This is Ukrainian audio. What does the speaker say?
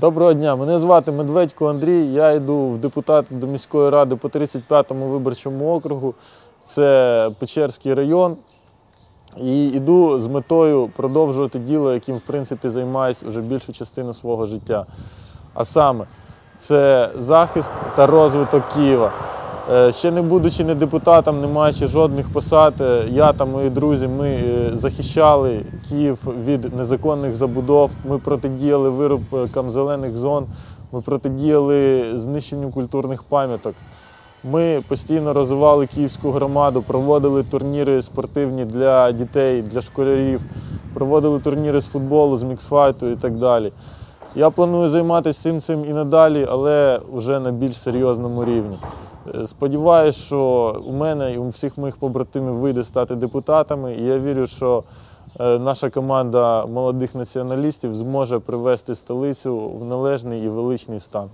Доброго дня, мене звати Медведько Андрій. Я йду в депутати до міської ради по 35-му виборчому округу. Це Печерський район. І йду з метою продовжувати діло, яким в принципі займаюся вже більшу частину свого життя. А саме, це захист та розвиток Києва. Е, Ще не будучи не депутатом, не маючи жодних посад, е, я та мої друзі ми е, захищали Київ від незаконних забудов. Ми протидіяли виробкам зелених зон, ми протидіяли знищенню культурних пам'яток. Ми постійно розвивали київську громаду, проводили турніри спортивні для дітей, для школярів, проводили турніри з футболу, з міксфайту і так далі. Я планую займатися всім цим і надалі, але вже на більш серйозному рівні. Е, Сподіваюсь, що у мене і у всіх моїх побратимів вийде стати депутатами, і я вірю, що е, наша команда молодих націоналістів зможе привести столицю в належний і величний стан.